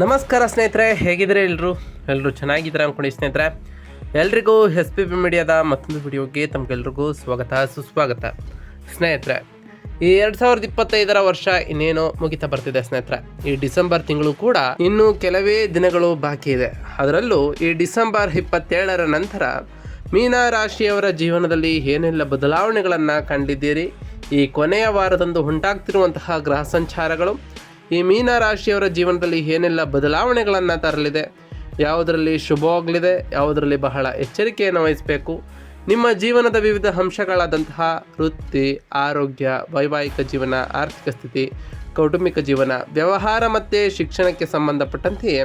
ನಮಸ್ಕಾರ ಸ್ನೇಹಿತರೆ ಹೇಗಿದ್ರೆ ಎಲ್ಲರೂ ಎಲ್ಲರೂ ಚೆನ್ನಾಗಿದ್ದೀರಾ ಅಂದ್ಕೊಂಡು ಸ್ನೇಹಿತರೆ? ಎಲ್ರಿಗೂ ಎಸ್ ಪಿ ಬಿ ಮೀಡಿಯಾದ ಮತ್ತೊಂದು ವಿಡಿಯೋಗೆ ತಮಗೆಲ್ರಿಗೂ ಸ್ವಾಗತ, ಸುಸ್ವಾಗತ. ಸ್ನೇಹಿತರೆ, ಈ ಎರಡು ಸಾವಿರದ ಇಪ್ಪತ್ತೈದರ ವರ್ಷ ಇನ್ನೇನೋ ಮುಗಿತಾ ಬರ್ತಿದೆ ಸ್ನೇಹಿತರೆ. ಈ ಡಿಸೆಂಬರ್ ತಿಂಗಳು ಕೂಡ ಇನ್ನು ಕೆಲವೇ ದಿನಗಳು ಬಾಕಿ ಇದೆ. ಅದರಲ್ಲೂ ಈ ಡಿಸೆಂಬರ್ ಇಪ್ಪತ್ತೇಳರ ನಂತರ ಮೀನಾ ರಾಶಿಯವರ ಜೀವನದಲ್ಲಿ ಏನೆಲ್ಲ ಬದಲಾವಣೆಗಳನ್ನು ಕಂಡಿದ್ದೀರಿ? ಈ ಕೊನೆಯ ವಾರದಂದು ಉಂಟಾಗ್ತಿರುವಂತಹ ಗ್ರಹ ಸಂಚಾರಗಳು ಈ ಮೀನ ರಾಶಿಯವರ ಜೀವನದಲ್ಲಿ ಏನೆಲ್ಲ ಬದಲಾವಣೆಗಳನ್ನು ತರಲಿದೆ, ಯಾವುದರಲ್ಲಿ ಶುಭವಾಗಲಿದೆ ಯಾವುದರಲ್ಲಿ ಬಹಳ ಎಚ್ಚರಿಕೆಯನ್ನು ವಹಿಸಬೇಕು, ನಿಮ್ಮ ಜೀವನದ ವಿವಿಧ ಅಂಶಗಳಾದಂತಹ ವೃತ್ತಿ, ಆರೋಗ್ಯ, ವೈವಾಹಿಕ ಜೀವನ, ಆರ್ಥಿಕ ಸ್ಥಿತಿ, ಕೌಟುಂಬಿಕ ಜೀವನ, ವ್ಯವಹಾರ ಮತ್ತು ಶಿಕ್ಷಣಕ್ಕೆ ಸಂಬಂಧಪಟ್ಟಂತೆಯೇ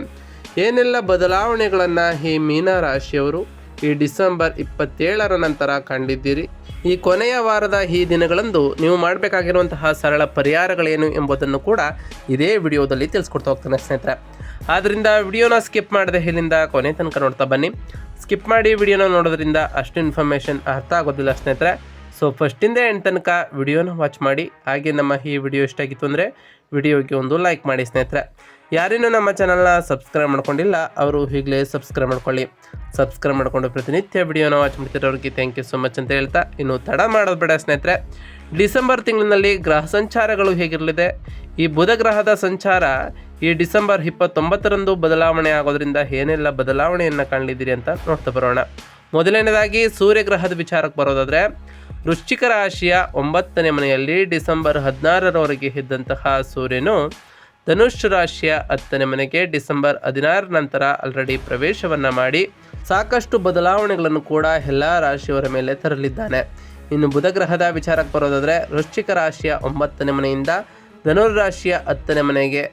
ಏನೆಲ್ಲ ಬದಲಾವಣೆಗಳನ್ನು ಈ ಮೀನ ರಾಶಿಯವರು ಈ ಡಿಸೆಂಬರ್ ಇಪ್ಪತ್ತೇಳರ ನಂತರ ಕಂಡಿದ್ದೀರಿ. ಈ ಕೊನೆಯ ವಾರದ ಈ ದಿನಗಳಂದು ನೀವು ಮಾಡಬೇಕಾಗಿರುವಂತಹ ಸರಳ ಪರಿಹಾರಗಳೇನು ಎಂಬುದನ್ನು ಕೂಡ ಇದೇ ವಿಡಿಯೋದಲ್ಲಿ ತಿಳಿಸ್ಕೊಡ್ತಾ ಹೋಗ್ತಾನೆ ಸ್ನೇಹಿತರೆ. ಆದ್ದರಿಂದ ವಿಡಿಯೋನ ಸ್ಕಿಪ್ ಮಾಡದೆ ಇಲ್ಲಿಂದ ಕೊನೆ ತನಕ ನೋಡ್ತಾ ಬನ್ನಿ. ಸ್ಕಿಪ್ ಮಾಡಿ ವಿಡಿಯೋನ ನೋಡೋದ್ರಿಂದ ಅಷ್ಟು ಇನ್ಫಾರ್ಮೇಷನ್ ಅರ್ಥ ಆಗೋದಿಲ್ಲ ಸ್ನೇಹಿತರೆ. ಸೊ ಫಸ್ಟಿಂದ ಎಂಡ್ ತನಕ ವಿಡಿಯೋನ ವಾಚ್ ಮಾಡಿ. ಹಾಗೆ ನಮ್ಮ ಈ ವಿಡಿಯೋ ಇಷ್ಟ ಆಗಿತ್ತು ಅಂದರೆ ವಿಡಿಯೋಗೆ ಒಂದು ಲೈಕ್ ಮಾಡಿ ಸ್ನೇಹಿತರೆ. ಯಾರೇನೂ ನಮ್ಮ ಚಾನಲ್ನ ಸಬ್ಸ್ಕ್ರೈಬ್ ಮಾಡ್ಕೊಂಡಿಲ್ಲ, ಅವರು ಈಗಲೇ ಸಬ್ಸ್ಕ್ರೈಬ್ ಮಾಡ್ಕೊಳ್ಳಿ. ಸಬ್ಸ್ಕ್ರೈಬ್ ಮಾಡಿಕೊಂಡು ಪ್ರತಿನಿತ್ಯ ವಿಡಿಯೋನ ವಾಚ್ ಮಾಡ್ತಿರೋರಿಗೆ ಥ್ಯಾಂಕ್ ಯು ಸೊ ಮಚ್ ಅಂತ ಹೇಳ್ತಾ, ಇನ್ನು ತಡ ಮಾಡೋದು ಬೇಡ ಸ್ನೇಹಿತರೆ. ಡಿಸೆಂಬರ್ ತಿಂಗಳಿನಲ್ಲಿ ಗ್ರಹ ಸಂಚಾರಗಳು ಹೇಗಿರಲಿದೆ? ಈ ಬುಧ ಗ್ರಹದ ಸಂಚಾರ ಈ ಡಿಸೆಂಬರ್ ಇಪ್ಪತ್ತೊಂಬತ್ತರಂದು ಬದಲಾವಣೆ ಆಗೋದ್ರಿಂದ ಏನೆಲ್ಲ ಬದಲಾವಣೆಯನ್ನು ಕಾಣಲಿದ್ದೀರಿ ಅಂತ ನೋಡ್ತಾ ಬರೋಣ. ಮೊದಲನೇದಾಗಿ ಸೂರ್ಯಗ್ರಹದ ವಿಚಾರಕ್ಕೆ ಬರೋದಾದರೆ, ವೃಶ್ಚಿಕ ರಾಶಿಯ ಒಂಬತ್ತನೇ ಮನೆಯಲ್ಲಿ ಡಿಸೆಂಬರ್ ಹದಿನಾರರವರೆಗೆ ಇದ್ದಂತಹ ಸೂರ್ಯನು ಧನುಷ್ ರಾಶಿಯ ಹತ್ತನೇ ಮನೆಗೆ ಡಿಸೆಂಬರ್ ಹದಿನಾರ ನಂತರ ಆಲ್ರೆಡಿ ಪ್ರವೇಶವನ್ನು ಮಾಡಿ ಸಾಕಷ್ಟು ಬದಲಾವಣೆಗಳನ್ನು ಕೂಡ ಎಲ್ಲ ರಾಶಿಯವರ ಮೇಲೆ ತರಲಿದ್ದಾನೆ. ಇನ್ನು ಬುಧಗ್ರಹದ ವಿಚಾರಕ್ಕೆ ಬರೋದಾದರೆ ವೃಶ್ಚಿಕ ರಾಶಿಯ ಒಂಬತ್ತನೇ ಮನೆಯಿಂದ ಧನುರ್ ರಾಶಿಯ ಹತ್ತನೇ ಮನೆಗೆ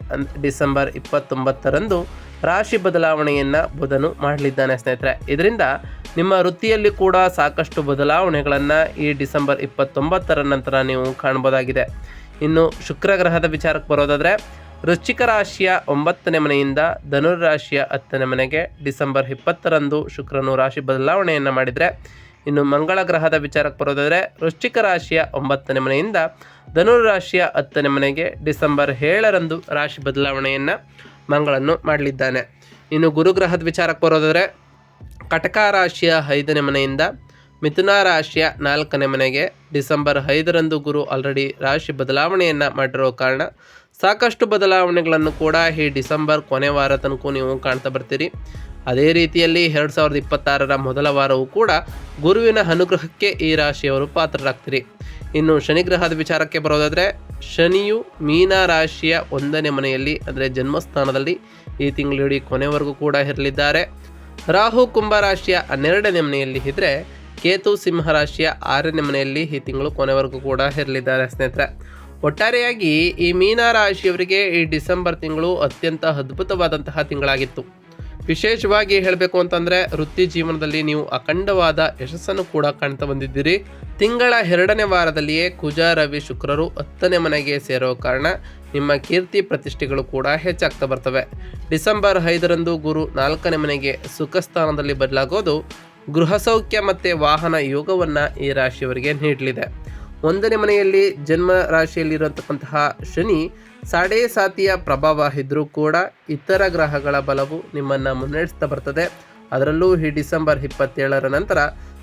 ಡಿಸೆಂಬರ್ ಇಪ್ಪತ್ತೊಂಬತ್ತರಂದು ರಾಶಿ ಬದಲಾವಣೆಯನ್ನು ಬುಧನು ಮಾಡಲಿದ್ದಾನೆ ಸ್ನೇಹಿತರೆ. ಇದರಿಂದ ನಿಮ್ಮ ವೃತ್ತಿಯಲ್ಲಿ ಕೂಡ ಸಾಕಷ್ಟು ಬದಲಾವಣೆಗಳನ್ನು ಈ ಡಿಸೆಂಬರ್ ಇಪ್ಪತ್ತೊಂಬತ್ತರ ನಂತರ ನೀವು ಕಾಣ್ಬೋದಾಗಿದೆ ಇನ್ನು ಶುಕ್ರ ಗ್ರಹದ ವಿಚಾರಕ್ಕೆ ಬರೋದಾದರೆ ವೃಶ್ಚಿಕ ರಾಶಿಯ ಒಂಬತ್ತನೇ ಮನೆಯಿಂದ ಧನುರಾಶಿಯ ಹತ್ತನೇ ಮನೆಗೆ ಡಿಸೆಂಬರ್ ಇಪ್ಪತ್ತರಂದು ಶುಕ್ರನು ರಾಶಿ ಬದಲಾವಣೆಯನ್ನು ಮಾಡಿದರೆ, ಇನ್ನು ಮಂಗಳ ಗ್ರಹದ ವಿಚಾರಕ್ಕೆ ಬರೋದಾದರೆ, ವೃಶ್ಚಿಕ ರಾಶಿಯ ಒಂಬತ್ತನೇ ಮನೆಯಿಂದ ಧನುರಾಶಿಯ ಹತ್ತನೇ ಮನೆಗೆ ಡಿಸೆಂಬರ್ ಏಳರಂದು ರಾಶಿ ಬದಲಾವಣೆಯನ್ನು ಮಂಗಳನ್ನು ಮಾಡಲಿದ್ದಾನೆ. ಇನ್ನು ಗುರುಗ್ರಹದ ವಿಚಾರಕ್ಕೆ ಬರೋದಾದರೆ, ಕಟಕ ರಾಶಿಯ ಐದನೇ ಮನೆಯಿಂದ ಮಿಥುನ ರಾಶಿಯ ನಾಲ್ಕನೇ ಮನೆಗೆ ಡಿಸೆಂಬರ್ ಐದರಂದು ಗುರು ಆಲ್ರೆಡಿ ರಾಶಿ ಬದಲಾವಣೆಯನ್ನು ಮಾಡಿರೋ ಕಾರಣ ಸಾಕಷ್ಟು ಬದಲಾವಣೆಗಳನ್ನು ಕೂಡ ಈ ಡಿಸೆಂಬರ್ ಕೊನೆ ವಾರ ತನಕ ನೀವು ಕಾಣ್ತಾ ಬರ್ತೀರಿ. ಅದೇ ರೀತಿಯಲ್ಲಿ ಎರಡು ಸಾವಿರದ ಇಪ್ಪತ್ತಾರರ ಮೊದಲ ವಾರವೂ ಕೂಡ ಗುರುವಿನ ಅನುಗ್ರಹಕ್ಕೆ ಈ ರಾಶಿಯವರು ಪಾತ್ರರಾಗ್ತೀರಿ. ಇನ್ನು ಶನಿಗ್ರಹದ ವಿಚಾರಕ್ಕೆ ಬರೋದಾದರೆ, ಶನಿಯು ಮೀನ ರಾಶಿಯ ಒಂದನೇ ಮನೆಯಲ್ಲಿ, ಅಂದರೆ ಜನ್ಮಸ್ಥಾನದಲ್ಲಿ ಈ ತಿಂಗಳಿಡೀ ಕೊನೆವರೆಗೂ ಕೂಡ ಇರಲಿದ್ದಾರೆ. ರಾಹು ಕುಂಭ ರಾಶಿಯ ಹನ್ನೆರಡನೇ ಮನೆಯಲ್ಲಿ ಇದ್ದರೆ ಕೇತು ಸಿಂಹ ರಾಶಿಯ ಆರನೇ ಮನೆಯಲ್ಲಿ ಈ ತಿಂಗಳು ಕೊನೆವರೆಗೂ ಕೂಡ ಇರಲಿದ್ದಾರೆ ಸ್ನೇಹಿತರೆ. ಒಟ್ಟಾರೆಯಾಗಿ ಈ ಮೀನ ರಾಶಿಯವರಿಗೆ ಈ ಡಿಸೆಂಬರ್ ತಿಂಗಳು ಅತ್ಯಂತ ಅದ್ಭುತವಾದಂತಹ ತಿಂಗಳಾಗಿತ್ತು. ವಿಶೇಷವಾಗಿ ಹೇಳಬೇಕು ಅಂತಂದರೆ ವೃತ್ತಿ ಜೀವನದಲ್ಲಿ ನೀವು ಅಖಂಡವಾದ ಯಶಸ್ಸನ್ನು ಕೂಡ ಕಾಣ್ತಾ ಬಂದಿದ್ದೀರಿ. ತಿಂಗಳ ಎರಡನೇ ವಾರದಲ್ಲಿಯೇ ಕುಜ, ರವಿ, ಶುಕ್ರರು ಹತ್ತನೇ ಮನೆಗೆ ಸೇರೋ ಕಾರಣ ನಿಮ್ಮ ಕೀರ್ತಿ ಪ್ರತಿಷ್ಠೆಗಳು ಕೂಡ ಹೆಚ್ಚಾಗ್ತಾ ಬರ್ತವೆ. ಡಿಸೆಂಬರ್ ಐದರಂದು ಗುರು ನಾಲ್ಕನೇ ಮನೆಗೆ ಸುಖ ಸ್ಥಾನದಲ್ಲಿ ಬದಲಾಗೋದು ಗೃಹ ಸೌಖ್ಯ ಮತ್ತು ವಾಹನ ಯೋಗವನ್ನು ಈ ರಾಶಿಯವರಿಗೆ ನೀಡಲಿದೆ. ಒಂದನೇ ಮನೆಯಲ್ಲಿ ಜನ್ಮ ರಾಶಿಯಲ್ಲಿರತಕ್ಕಂತಹ ಶನಿ, ಸಾಡೆ ಸಾತಿಯ ಪ್ರಭಾವ ಇದ್ದರೂ ಕೂಡ ಇತರ ಗ್ರಹಗಳ ಬಲವು ನಿಮ್ಮನ್ನು ಮುನ್ನಡೆಸ್ತಾ ಬರ್ತದೆ. ಅದರಲ್ಲೂ ಈ ಡಿಸೆಂಬರ್ ಇಪ್ಪತ್ತೇಳರ ನಂತರ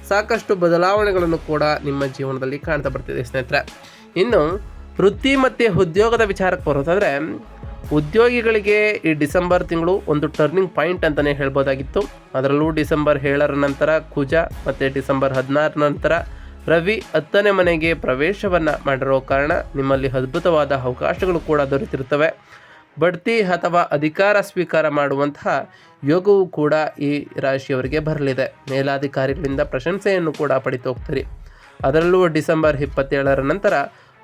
ಸಾಕಷ್ಟು ಬದಲಾವಣೆಗಳನ್ನು ಕೂಡ ನಿಮ್ಮ ಜೀವನದಲ್ಲಿ ಕಾಣ್ತಾ ಬರ್ತಿದೆ ಸ್ನೇಹಿತರೆ. ಇನ್ನು ವೃತ್ತಿ ಮತ್ತು ಉದ್ಯೋಗದ ವಿಚಾರಕ್ಕೆ ಬರೋದಾದರೆ, ಉದ್ಯೋಗಿಗಳಿಗೆ ಈ ಡಿಸೆಂಬರ್ ತಿಂಗಳು ಒಂದು ಟರ್ನಿಂಗ್ ಪಾಯಿಂಟ್ ಅಂತಲೇ ಹೇಳ್ಬೋದಾಗಿತ್ತು. ಅದರಲ್ಲೂ ಡಿಸೆಂಬರ್ ಏಳರ ನಂತರ ಕುಜ ಮತ್ತು ಡಿಸೆಂಬರ್ ಹದಿನಾರರ ನಂತರ ರವಿ ಹತ್ತನೇ ಮನೆಗೆ ಪ್ರವೇಶವನ್ನು ಮಾಡಿರೋ ಕಾರಣ ನಿಮ್ಮಲ್ಲಿ ಅದ್ಭುತವಾದ ಅವಕಾಶಗಳು ಕೂಡ ದೊರೆತಿರ್ತವೆ ಬಡ್ತಿ ಅಥವಾ ಅಧಿಕಾರ ಸ್ವೀಕಾರ ಮಾಡುವಂತಹ ಯೋಗವು ಕೂಡ ಈ ರಾಶಿಯವರಿಗೆ ಬರಲಿದೆ. ಮೇಲಾಧಿಕಾರಿಗಳಿಂದ ಪ್ರಶಂಸೆಯನ್ನು ಕೂಡ ಪಡಿತು ಅದರಲ್ಲೂ ಡಿಸೆಂಬರ್ ಇಪ್ಪತ್ತೇಳರ ನಂತರ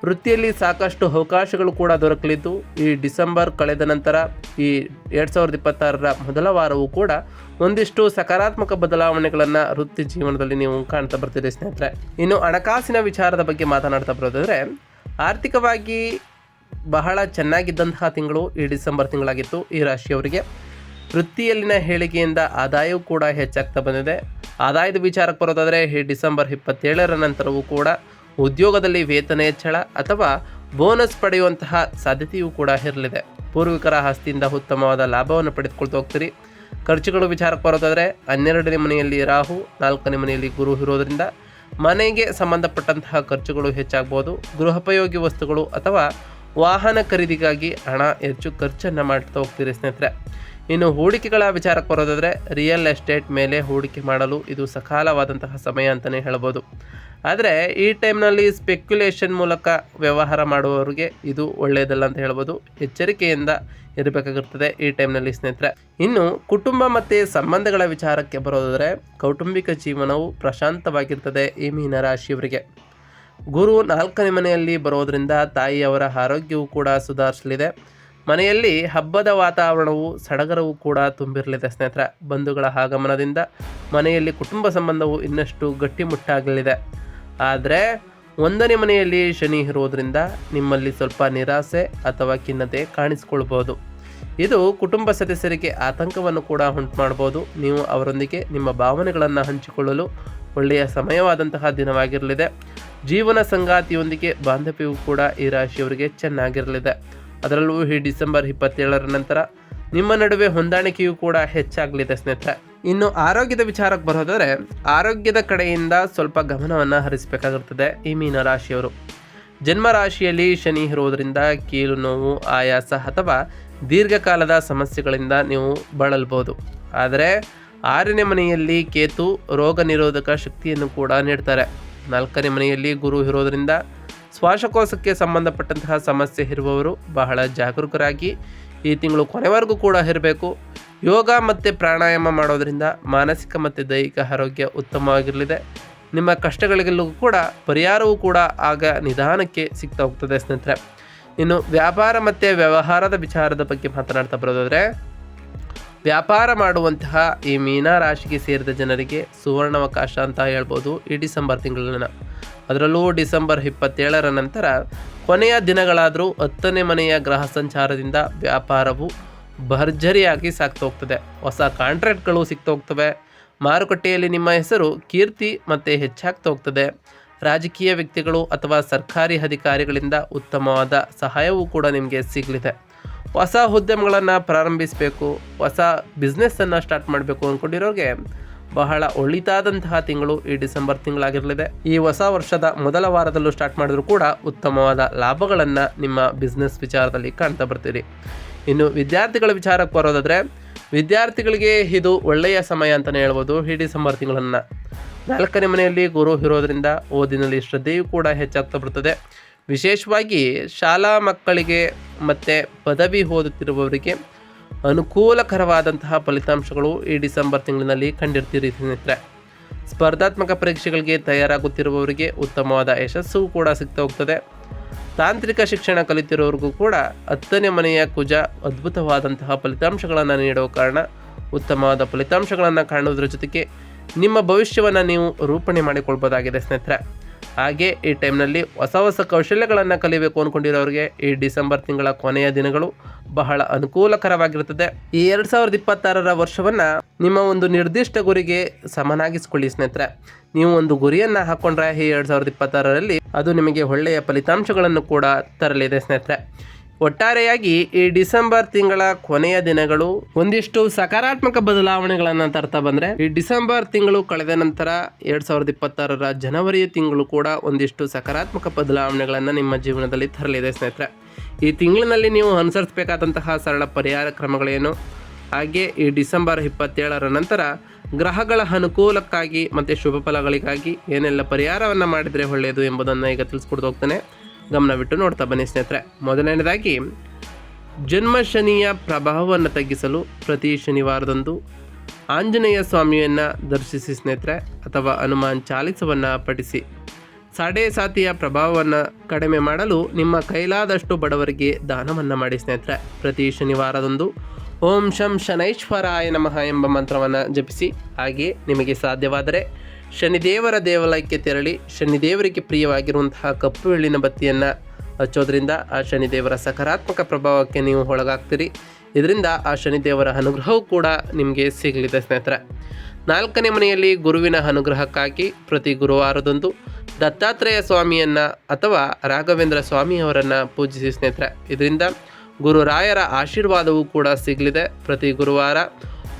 ವೃತ್ತಿಯಲ್ಲಿ ಸಾಕಷ್ಟು ಅವಕಾಶಗಳು ಕೂಡ ದೊರಕಲಿದ್ದು, ಈ ಡಿಸೆಂಬರ್ ಕಳೆದ ನಂತರ, ಈ ಎರಡು ಸಾವಿರದ ಇಪ್ಪತ್ತಾರರ ಮೊದಲ ವಾರವೂ ಕೂಡ ಒಂದಿಷ್ಟು ಸಕಾರಾತ್ಮಕ ಬದಲಾವಣೆಗಳನ್ನು ವೃತ್ತಿ ಜೀವನದಲ್ಲಿ ನೀವು ಕಾಣ್ತಾ ಬರ್ತೀರಿ ಸ್ನೇಹಿತರೆ. ಇನ್ನು ಹಣಕಾಸಿನ ವಿಚಾರದ ಬಗ್ಗೆ ಮಾತನಾಡ್ತಾ ಬರೋದಾದರೆ, ಆರ್ಥಿಕವಾಗಿ ಬಹಳ ಚೆನ್ನಾಗಿದ್ದಂತಹ ತಿಂಗಳು ಈ ಡಿಸೆಂಬರ್ ತಿಂಗಳಾಗಿತ್ತು, ಈ ರಾಶಿಯವರಿಗೆ. ವೃತ್ತಿಯಲ್ಲಿನ ಹೇಳಿಕೆಯಿಂದ ಆದಾಯವೂ ಕೂಡ ಹೆಚ್ಚಾಗ್ತಾ ಬಂದಿದೆ. ಆದಾಯದ ವಿಚಾರಕ್ಕೆ ಬರೋದಾದರೆ, ಈ ಡಿಸೆಂಬರ್ ಇಪ್ಪತ್ತೇಳರ ನಂತರವೂ ಕೂಡ ಉದ್ಯೋಗದಲ್ಲಿ ವೇತನ ಹೆಚ್ಚಳ ಅಥವಾ ಬೋನಸ್ ಪಡೆಯುವಂತಹ ಸಾಧ್ಯತೆಯೂ ಕೂಡ ಇರಲಿದೆ. ಪೂರ್ವಿಕರ ಆಸ್ತಿಯಿಂದ ಉತ್ತಮವಾದ ಲಾಭವನ್ನು ಪಡೆದುಕೊಳ್ತಾ ಹೋಗ್ತೀರಿ. ಖರ್ಚುಗಳು ವಿಚಾರಕ್ಕೆ ಬರೋದಾದರೆ ಹನ್ನೆರಡನೇ ಮನೆಯಲ್ಲಿ ರಾಹು, ನಾಲ್ಕನೇ ಮನೆಯಲ್ಲಿ ಗುರು ಇರೋದರಿಂದ ಮನೆಗೆ ಸಂಬಂಧಪಟ್ಟಂತಹ ಖರ್ಚುಗಳು ಹೆಚ್ಚಾಗ್ಬೋದು. ಗೃಹೋಪಯೋಗಿ ವಸ್ತುಗಳು ಅಥವಾ ವಾಹನ ಖರೀದಿಗಾಗಿ ಹಣ ಹೆಚ್ಚು ಖರ್ಚನ್ನು ಮಾಡ್ತಾ ಹೋಗ್ತೀರಿ ಸ್ನೇಹಿತರೆ. ಇನ್ನು ಹೂಡಿಕೆಗಳ ವಿಚಾರಕ್ಕೆ ಬರೋದಾದರೆ ರಿಯಲ್ ಎಸ್ಟೇಟ್ ಮೇಲೆ ಹೂಡಿಕೆ ಮಾಡಲು ಇದು ಸಕಾಲವಾದಂತಹ ಸಮಯ ಅಂತಲೇ ಹೇಳ್ಬೋದು. ಆದರೆ ಈ ಟೈಮ್ನಲ್ಲಿ ಸ್ಪೆಕ್ಯುಲೇಷನ್ ಮೂಲಕ ವ್ಯವಹಾರ ಮಾಡುವವರಿಗೆ ಇದು ಒಳ್ಳೆಯದಲ್ಲ ಅಂತ ಹೇಳ್ಬೋದು. ಎಚ್ಚರಿಕೆಯಿಂದ ಇರಬೇಕಾಗಿರ್ತದೆ ಈ ಟೈಮ್ನಲ್ಲಿ ಸ್ನೇಹಿತರೆ. ಇನ್ನು ಕುಟುಂಬ ಮತ್ತು ಸಂಬಂಧಗಳ ವಿಚಾರಕ್ಕೆ ಬರೋದಾದರೆ ಕೌಟುಂಬಿಕ ಜೀವನವು ಪ್ರಶಾಂತವಾಗಿರ್ತದೆ ಈ ಮೀನ ರಾಶಿಯವರಿಗೆ. ಗುರು ನಾಲ್ಕನೇ ಮನೆಯಲ್ಲಿ ಬರೋದರಿಂದ ತಾಯಿಯವರ ಆರೋಗ್ಯವು ಕೂಡ ಸುಧಾರಿಸಲಿದೆ. ಮನೆಯಲ್ಲಿ ಹಬ್ಬದ ವಾತಾವರಣವು ಸಡಗರವು ಕೂಡ ತುಂಬಿರಲಿದೆ ಸ್ನೇಹಿತರೆ. ಬಂಧುಗಳ ಆಗಮನದಿಂದ ಮನೆಯಲ್ಲಿ ಕುಟುಂಬ ಸಂಬಂಧವು ಇನ್ನಷ್ಟು ಗಟ್ಟಿಮುಟ್ಟಾಗಲಿದೆ. ಆದರೆ ಒಂದನೇ ಮನೆಯಲ್ಲಿ ಶನಿ ಇರುವುದರಿಂದ ನಿಮ್ಮಲ್ಲಿ ಸ್ವಲ್ಪ ನಿರಾಸೆ ಅಥವಾ ಖಿನ್ನತೆ ಕಾಣಿಸಿಕೊಳ್ಬೋದು ಇದು ಕುಟುಂಬ ಸದಸ್ಯರಿಗೆ ಆತಂಕವನ್ನು ಕೂಡ ಉಂಟು ಮಾಡ್ಬೋದು ನೀವು ಅವರೊಂದಿಗೆ ನಿಮ್ಮ ಭಾವನೆಗಳನ್ನು ಹಂಚಿಕೊಳ್ಳಲು ಒಳ್ಳೆಯ ಸಮಯವಾದಂತಹ ದಿನವಾಗಿರಲಿದೆ. ಜೀವನ ಸಂಗಾತಿಯೊಂದಿಗೆ ಬಾಂಧವ್ಯವು ಕೂಡ ಈ ರಾಶಿಯವರಿಗೆ ಚೆನ್ನಾಗಿರಲಿದೆ. ಅದರಲ್ಲೂ ಈ ಡಿಸೆಂಬರ್ ಇಪ್ಪತ್ತೇಳರ ನಂತರ ನಿಮ್ಮ ನಡುವೆ ಹೊಂದಾಣಿಕೆಯೂ ಕೂಡ ಹೆಚ್ಚಾಗಲಿದೆ ಸ್ನೇಹಿತರೆ. ಇನ್ನು ಆರೋಗ್ಯದ ವಿಚಾರಕ್ಕೆ ಬರೋದಾದರೆ, ಆರೋಗ್ಯದ ಕಡೆಯಿಂದ ಸ್ವಲ್ಪ ಗಮನವನ್ನು ಹರಿಸಬೇಕಾಗಿರ್ತದೆ ಈ ಮೀನ ರಾಶಿಯವರು ಜನ್ಮ ರಾಶಿಯಲ್ಲಿ ಶನಿ ಇರುವುದರಿಂದ ಕೀಲು ನೋವು, ಆಯಾಸ ಅಥವಾ ದೀರ್ಘಕಾಲದ ಸಮಸ್ಯೆಗಳಿಂದ ನೀವು ಬಳಲ್ಬೋದು. ಆದರೆ ಆರನೇ ಮನೆಯಲ್ಲಿ ಕೇತು ರೋಗ ನಿರೋಧಕ ಶಕ್ತಿಯನ್ನು ಕೂಡ ನೀಡ್ತಾರೆ. ನಾಲ್ಕನೇ ಮನೆಯಲ್ಲಿ ಗುರು ಇರೋದರಿಂದ ಶ್ವಾಸಕೋಶಕ್ಕೆ ಸಂಬಂಧಪಟ್ಟಂತಹ ಸಮಸ್ಯೆ ಇರುವವರು ಬಹಳ ಜಾಗರೂಕರಾಗಿ ಈ ತಿಂಗಳು ಕೊನೆವರೆಗೂ ಕೂಡ ಇರಬೇಕು. ಯೋಗ ಮತ್ತು ಪ್ರಾಣಾಯಾಮ ಮಾಡೋದರಿಂದ ಮಾನಸಿಕ ಮತ್ತು ದೈಹಿಕ ಆರೋಗ್ಯ ಉತ್ತಮವಾಗಿರಲಿದೆ. ನಿಮ್ಮ ಕಷ್ಟಗಳಿಗೆಲ್ಲೂ ಕೂಡ ಪರಿಹಾರವೂ ಕೂಡ ಆಗ ನಿಧಾನಕ್ಕೆ ಸಿಗ್ತಾ ಹೋಗ್ತದೆ ಸ್ನೇಹಿತರೆ. ಇನ್ನು ವ್ಯಾಪಾರ ಮತ್ತು ವ್ಯವಹಾರದ ವಿಚಾರದ ಬಗ್ಗೆ ಮಾತನಾಡ್ತಾ ಬರೋದಾದರೆ, ವ್ಯಾಪಾರ ಮಾಡುವಂತಹ ಈ ಮೀನ ರಾಶಿಗೆ ಸೇರಿದ ಜನರಿಗೆ ಸುವರ್ಣಾವಕಾಶ ಅಂತ ಹೇಳ್ಬೋದು ಈ ಡಿಸೆಂಬರ್ ತಿಂಗಳನ್ನ. ಅದರಲ್ಲೂ ಡಿಸೆಂಬರ್ ಇಪ್ಪತ್ತೇಳರ ನಂತರ ಕೊನೆಯ ದಿನಗಳಾದರೂ ಹತ್ತನೇ ಮನೆಯ ಗ್ರಹ ಸಂಚಾರದಿಂದ ವ್ಯಾಪಾರವು ಭರ್ಜರಿಯಾಗಿ ಸಾಗ್ತಾ ಹೋಗ್ತದೆ. ಹೊಸ ಕಾಂಟ್ರಾಕ್ಟ್ಗಳು ಸಿಗ್ತಾ ಹೋಗ್ತವೆ. ಮಾರುಕಟ್ಟೆಯಲ್ಲಿ ನಿಮ್ಮ ಹೆಸರು, ಕೀರ್ತಿ ಮತ್ತು ಹೆಚ್ಚಾಗ್ತಾ ಹೋಗ್ತದೆ. ರಾಜಕೀಯ ವ್ಯಕ್ತಿಗಳು ಅಥವಾ ಸರ್ಕಾರಿ ಅಧಿಕಾರಿಗಳಿಂದ ಉತ್ತಮವಾದ ಸಹಾಯವೂ ಕೂಡ ನಿಮಗೆ ಸಿಗಲಿದೆ. ಹೊಸ ಉದ್ಯಮಗಳನ್ನು ಪ್ರಾರಂಭಿಸಬೇಕು, ಹೊಸ ಬಿಸ್ನೆಸ್ಸನ್ನು ಸ್ಟಾರ್ಟ್ ಮಾಡಬೇಕು ಅಂದ್ಕೊಂಡಿರೋರಿಗೆ ಬಹಳ ಒಳಿತಾದಂತಹ ತಿಂಗಳು ಈ ಡಿಸೆಂಬರ್ ತಿಂಗಳಾಗಿರಲಿದೆ. ಈ ಹೊಸ ವರ್ಷದ ಮೊದಲ ವಾರದಲ್ಲೂ ಸ್ಟಾರ್ಟ್ ಮಾಡಿದ್ರು ಕೂಡ ಉತ್ತಮವಾದ ಲಾಭಗಳನ್ನು ನಿಮ್ಮ ಬಿಸ್ನೆಸ್ ವಿಚಾರದಲ್ಲಿ ಕಾಣ್ತಾ ಬರ್ತೀರಿ. ಇನ್ನು ವಿದ್ಯಾರ್ಥಿಗಳ ವಿಚಾರಕ್ಕೆ ಬರೋದಾದರೆ, ವಿದ್ಯಾರ್ಥಿಗಳಿಗೆ ಇದು ಒಳ್ಳೆಯ ಸಮಯ ಅಂತಲೇ ಹೇಳ್ಬೋದು ಈ ಡಿಸೆಂಬರ್ ತಿಂಗಳನ್ನು. ನಾಲ್ಕನೇ ಮನೆಯಲ್ಲಿ ಗುರು ಇರೋದರಿಂದ ಓದಿನಲ್ಲಿ ಶ್ರದ್ಧೆಯೂ ಕೂಡ ಹೆಚ್ಚಾಗ್ತಾ ಬರ್ತದೆ. ವಿಶೇಷವಾಗಿ ಶಾಲಾ ಮಕ್ಕಳಿಗೆ ಮತ್ತು ಪದವಿ ಓದುತ್ತಿರುವವರಿಗೆ ಅನುಕೂಲಕರವಾದಂತಹ ಫಲಿತಾಂಶಗಳು ಈ ಡಿಸೆಂಬರ್ ತಿಂಗಳಿನಲ್ಲಿ ಕಂಡಿರ್ತೀರಿ ಸ್ನೇಹಿತರೆ. ಸ್ಪರ್ಧಾತ್ಮಕ ಪರೀಕ್ಷೆಗಳಿಗೆ ತಯಾರಾಗುತ್ತಿರುವವರಿಗೆ ಉತ್ತಮವಾದ ಯಶಸ್ಸು ಕೂಡ ಸಿಗ್ತಾ ಹೋಗ್ತದೆ. ತಾಂತ್ರಿಕ ಶಿಕ್ಷಣ ಕಲಿತಿರೋರಿಗೂ ಕೂಡ ಹತ್ತನೇ ಮನೆಯ ಕುಜ ಅದ್ಭುತವಾದಂತಹ ಫಲಿತಾಂಶಗಳನ್ನು ನೀಡುವ ಕಾರಣ ಉತ್ತಮವಾದ ಫಲಿತಾಂಶಗಳನ್ನು ಕಾಣುವುದರ ಜೊತೆಗೆ ನಿಮ್ಮ ಭವಿಷ್ಯವನ್ನು ನೀವು ರೂಪಣೆ ಮಾಡಿಕೊಳ್ಬೋದಾಗಿದೆ ಸ್ನೇಹಿತರೆ. ಹಾಗೆ ಈ ಟೈಮ್ನಲ್ಲಿ ಹೊಸ ಹೊಸ ಕೌಶಲ್ಯಗಳನ್ನು ಕಲಿಬೇಕು ಅಂದ್ಕೊಂಡಿರೋರಿಗೆ ಈ ಡಿಸೆಂಬರ್ ತಿಂಗಳ ಕೊನೆಯ ದಿನಗಳು ಬಹಳ ಅನುಕೂಲಕರವಾಗಿರುತ್ತದೆ. ಈ ಎರಡು ಸಾವಿರದ ಇಪ್ಪತ್ತಾರರ ವರ್ಷವನ್ನು ನಿಮ್ಮ ಒಂದು ನಿರ್ದಿಷ್ಟ ಗುರಿಗೆ ಸಮನಾಗಿಸ್ಕೊಳ್ಳಿ ಸ್ನೇಹಿತರೆ. ನೀವು ಒಂದು ಗುರಿಯನ್ನು ಹಾಕ್ಕೊಂಡ್ರೆ ಈ ಎರಡು ಸಾವಿರದ ಇಪ್ಪತ್ತಾರರಲ್ಲಿ ಅದು ನಿಮಗೆ ಒಳ್ಳೆಯ ಫಲಿತಾಂಶಗಳನ್ನು ಕೂಡ ತರಲಿದೆ ಸ್ನೇಹಿತರೆ. ಒಟ್ಟಾರೆಯಾಗಿ ಈ ಡಿಸೆಂಬರ್ ತಿಂಗಳ ಕೊನೆಯ ದಿನಗಳು ಒಂದಿಷ್ಟು ಸಕಾರಾತ್ಮಕ ಬದಲಾವಣೆಗಳನ್ನು ತರ್ತಾ ಬಂದರೆ, ಈ ಡಿಸೆಂಬರ್ ತಿಂಗಳು ಕಳೆದ ನಂತರ ಎರಡ್ ಸಾವಿರದ ಇಪ್ಪತ್ತಾರರ ಜನವರಿ ತಿಂಗಳು ಕೂಡ ಒಂದಿಷ್ಟು ಸಕಾರಾತ್ಮಕ ಬದಲಾವಣೆಗಳನ್ನು ನಿಮ್ಮ ಜೀವನದಲ್ಲಿ ತರಲಿದೆ ಸ್ನೇಹಿತರೆ. ಈ ತಿಂಗಳಿನಲ್ಲಿ ನೀವು ಅನುಸರಿಸಬೇಕಾದಂತಹ ಸರಳ ಪರಿಹಾರ ಕ್ರಮಗಳೇನು? ಹಾಗೆ ಈ ಡಿಸೆಂಬರ್ ಇಪ್ಪತ್ತೇಳರ ನಂತರ ಗ್ರಹಗಳ ಅನುಕೂಲಕ್ಕಾಗಿ ಮತ್ತು ಶುಭ ಫಲಗಳಿಗಾಗಿ ಏನೆಲ್ಲ ಪರಿಹಾರವನ್ನು ಮಾಡಿದರೆ ಒಳ್ಳೆಯದು ಎಂಬುದನ್ನು ಈಗ ತಿಳಿಸ್ಕೊಡ್ತಾ ಹೋಗ್ತಾನೆ. ಗಮನವಿಟ್ಟು ನೋಡ್ತಾ ಬನ್ನಿ ಸ್ನೇಹಿತರೆ. ಮೊದಲನೇದಾಗಿ ಜನ್ಮ ಶನಿಯ ಪ್ರಭಾವವನ್ನು ತಗ್ಗಿಸಲು ಪ್ರತಿ ಶನಿವಾರದಂದು ಆಂಜನೇಯ ಸ್ವಾಮಿಯನ್ನು ದರ್ಶಿಸಿ ಸ್ನೇಹಿತರೆ, ಅಥವಾ ಹನುಮಾನ್ ಚಾಲಿಸವನ್ನು ಪಠಿಸಿ. ಸಾಡೆ ಸಾತಿಯ ಪ್ರಭಾವವನ್ನು ಕಡಿಮೆ ಮಾಡಲು ನಿಮ್ಮ ಕೈಲಾದಷ್ಟು ಬಡವರಿಗೆ ದಾನವನ್ನು ಮಾಡಿ ಸ್ನೇಹಿತರೆ. ಪ್ರತಿ ಶನಿವಾರದಂದು ಓಂ ಶಂ ಶನೈಶ್ವರಾಯ ನಮಃ ಎಂಬ ಮಂತ್ರವನ್ನು ಜಪಿಸಿ, ಹಾಗೆ ನಿಮಗೆ ಸಾಧ್ಯವಾದರೆ ಶನಿದೇವರ ದೇವಾಲಯಕ್ಕೆ ತೆರಳಿ ಶನಿದೇವರಿಗೆ ಪ್ರಿಯವಾಗಿರುವಂತಹ ಕಪ್ಪು ಎಳ್ಳಿನ ಬತ್ತಿಯನ್ನು ಹಚ್ಚೋದ್ರಿಂದ ಆ ಶನಿದೇವರ ಸಕಾರಾತ್ಮಕ ಪ್ರಭಾವಕ್ಕೆ ನೀವು ಒಳಗಾಗ್ತೀರಿ. ಇದರಿಂದ ಆ ಶನಿದೇವರ ಅನುಗ್ರಹವೂ ಕೂಡ ನಿಮಗೆ ಸಿಗಲಿದೆ ಸ್ನೇಹಿತರೆ. ನಾಲ್ಕನೇ ಮನೆಯಲ್ಲಿ ಗುರುವಿನ ಅನುಗ್ರಹಕ್ಕಾಗಿ ಪ್ರತಿ ಗುರುವಾರದಂದು ದತ್ತಾತ್ರೇಯ ಸ್ವಾಮಿಯನ್ನು ಅಥವಾ ರಾಘವೇಂದ್ರ ಸ್ವಾಮಿಯವರನ್ನು ಪೂಜಿಸಿ ಸ್ನೇಹಿತರೆ. ಇದರಿಂದ ಗುರುರಾಯರ ಆಶೀರ್ವಾದವೂ ಕೂಡ ಸಿಗಲಿದೆ. ಪ್ರತಿ ಗುರುವಾರ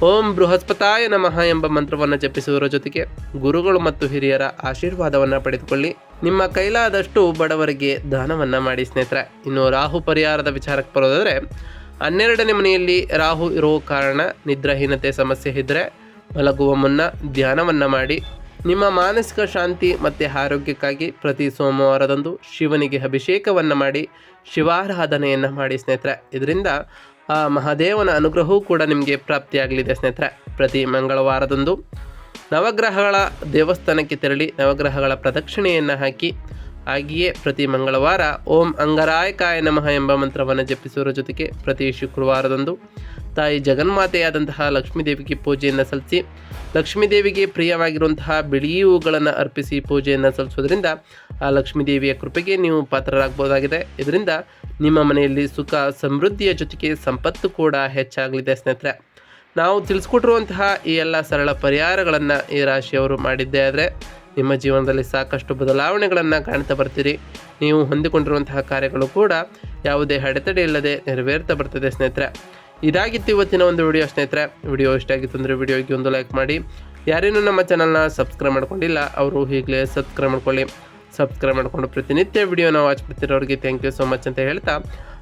ಓಂ ಬೃಹಸ್ಪತಾಯ ನಮಃ ಎಂಬ ಮಂತ್ರವನ್ನು ಜಪಿಸುವುದರ ಜೊತೆಗೆ ಗುರುಗಳು ಮತ್ತು ಹಿರಿಯರ ಆಶೀರ್ವಾದವನ್ನು ಪಡೆದುಕೊಳ್ಳಿ. ನಿಮ್ಮ ಕೈಲಾದಷ್ಟು ಬಡವರಿಗೆ ದಾನವನ್ನು ಮಾಡಿ ಸ್ನೇಹಿತರೆ. ಇನ್ನು ರಾಹು ಪರಿಹಾರದ ವಿಚಾರಕ್ಕೆ ಬರೋದಾದರೆ, ಹನ್ನೆರಡನೇ ಮನೆಯಲ್ಲಿ ರಾಹು ಇರೋ ಕಾರಣ ನಿದ್ರಾಹೀನತೆ ಸಮಸ್ಯೆ ಇದ್ದರೆ ಮಲಗುವ ಮುನ್ನ ಧ್ಯಾನವನ್ನು ಮಾಡಿ, ನಿಮ್ಮ ಮಾನಸಿಕ ಶಾಂತಿ ಮತ್ತು ಆರೋಗ್ಯಕ್ಕಾಗಿ ಪ್ರತಿ ಸೋಮವಾರದಂದು ಶಿವನಿಗೆ ಅಭಿಷೇಕವನ್ನು ಮಾಡಿ, ಶಿವಾರಾಧನೆಯನ್ನು ಮಾಡಿ ಸ್ನೇಹಿತರೆ. ಇದರಿಂದ ಆ ಮಹಾದೇವನ ಅನುಗ್ರಹವೂ ಕೂಡ ನಿಮಗೆ ಪ್ರಾಪ್ತಿಯಾಗಲಿದೆ, ಸ್ನೇಹಿತರೆ. ಪ್ರತಿ ಮಂಗಳವಾರದಂದು ನವಗ್ರಹಗಳ ದೇವಸ್ಥಾನಕ್ಕೆ ತೆರಳಿ ನವಗ್ರಹಗಳ ಪ್ರದಕ್ಷಿಣೆಯನ್ನು ಹಾಕಿ, ಹಾಗೆಯೇ ಪ್ರತಿ ಮಂಗಳವಾರ ಓಂ ಅಂಗರಾಯಕಾಯ ನಮಃ ಎಂಬ ಮಂತ್ರವನ್ನು ಜಪಿಸುವುದರ ಜೊತೆಗೆ ಪ್ರತಿ ಶುಕ್ರವಾರದಂದು ತಾಯಿ ಜಗನ್ಮಾತೆಯಾದಂತಹ ಲಕ್ಷ್ಮೀದೇವಿಗೆ ಪೂಜೆಯನ್ನು ಸಲ್ಲಿಸಿ ಲಕ್ಷ್ಮೀದೇವಿಗೆ ಪ್ರಿಯವಾಗಿರುವಂತಹ ಬಿಳಿ ಹೂಗಳನ್ನು ಅರ್ಪಿಸಿ ಪೂಜೆಯನ್ನು ಸಲ್ಲಿಸೋದ್ರಿಂದ ಆ ಲಕ್ಷ್ಮೀದೇವಿಯ ಕೃಪೆಗೆ ನೀವು ಪಾತ್ರರಾಗಬಹುದಾಗಿದೆ. ಇದರಿಂದ ನಿಮ್ಮ ಮನೆಯಲ್ಲಿ ಸುಖ, ಸಮೃದ್ಧಿಯ ಜೊತೆಗೆ ಸಂಪತ್ತು ಕೂಡ ಹೆಚ್ಚಾಗಲಿದೆ ಸ್ನೇಹಿತರೆ. ನಾವು ತಿಳಿಸ್ಕೊಟ್ಟಿರುವಂತಹ ಈ ಎಲ್ಲ ಸರಳ ಪರಿಹಾರಗಳನ್ನು ಈ ರಾಶಿಯವರು ಮಾಡಿದ್ದೇ ಆದರೆ ನಿಮ್ಮ ಜೀವನದಲ್ಲಿ ಸಾಕಷ್ಟು ಬದಲಾವಣೆಗಳನ್ನು ಕಾಣ್ತಾ ಬರ್ತೀರಿ. ನೀವು ಹೊಂದಿಕೊಂಡಿರುವಂತಹ ಕಾರ್ಯಗಳು ಕೂಡ ಯಾವುದೇ ಅಡೆತಡೆ ಇಲ್ಲದೆ ನೆರವೇರ್ತಾ ಬರ್ತದೆ ಸ್ನೇಹಿತರೆ. ಇದಾಗಿತ್ತು ಇವತ್ತಿನ ಒಂದು ವಿಡಿಯೋ. ಸ್ನೇಹಿತರೆ, ವಿಡಿಯೋ ಇಷ್ಟ ಆಗಿತ್ತು ಅಂದರೆ ವಿಡಿಯೋಗೆ ಒಂದು ಲೈಕ್ ಮಾಡಿ. ಯಾರೇನೂ ನಮ್ಮ ಚಾನಲ್ನ ಸಬ್ಸ್ಕ್ರೈಬ್ ಮಾಡ್ಕೊಂಡಿಲ್ಲ, ಅವರು ಈಗಲೇ ಸಬ್ಸ್ಕ್ರೈಬ್ ಮಾಡ್ಕೊಳ್ಳಿ. ಸಬ್ಸ್ಕ್ರೈಬ್ ಮಾಡಿಕೊಂಡು ಪ್ರತಿನಿತ್ಯ ವಿಡಿಯೋನ ವಾಚ್ ಮಾಡ್ತಿರೋರಿಗೆ ಥ್ಯಾಂಕ್ ಯು ಸೊ ಮಚ್ ಅಂತ ಹೇಳ್ತಾ.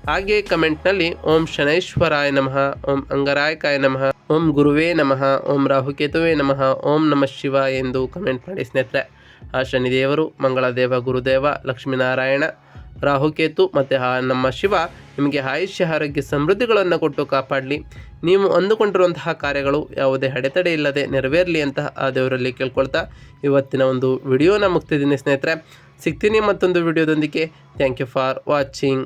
ಹಾಗೆ ಕಮೆಂಟ್ನಲ್ಲಿ ಓಂ ಶನೈಶ್ವರಾಯ ನಮಃ, ಓಂ ಅಂಗರಾಯಕಾಯ ನಮಃ, ಓಂ ಗುರುವೇ ನಮಃ, ಓಂ ರಾಹುಕೇತುವೇ ನಮಃ, ಓಂ ನಮಃ ಶಿವ ಎಂದು ಕಮೆಂಟ್ ಮಾಡಿ ಸ್ನೇಹಿತರೆ. ಆ ಶನಿದೇವರು ಮಂಗಳದೇವ, ಗುರುದೇವ, ಲಕ್ಷ್ಮೀನಾರಾಯಣ. ರಾಹುಕೇತು ಮತ್ತು ನಮ್ಮ ಶಿವ ನಿಮಗೆ ಆಯುಷ್ಯ ಆರೋಗ್ಯ ಸಮೃದ್ಧಿಗಳನ್ನು ಕೊಟ್ಟು ಕಾಪಾಡಲಿ. ನೀವು ಅಂದುಕೊಂಡಿರುವಂತಹ ಕಾರ್ಯಗಳು ಯಾವುದೇ ಅಡೆತಡೆ ಇಲ್ಲದೆ ನೆರವೇರಲಿ ಅಂತ ಆ ದೇವರಲ್ಲಿ ಕೇಳ್ಕೊಳ್ತಾ ಇವತ್ತಿನ ಒಂದು ವಿಡಿಯೋನ ಮುಗ್ತಿದ್ದೀನಿ ಸ್ನೇಹಿತರೆ. ಸಿಗ್ತೀನಿ ಮತ್ತೊಂದು ವಿಡಿಯೋದೊಂದಿಗೆ. Thank you for watching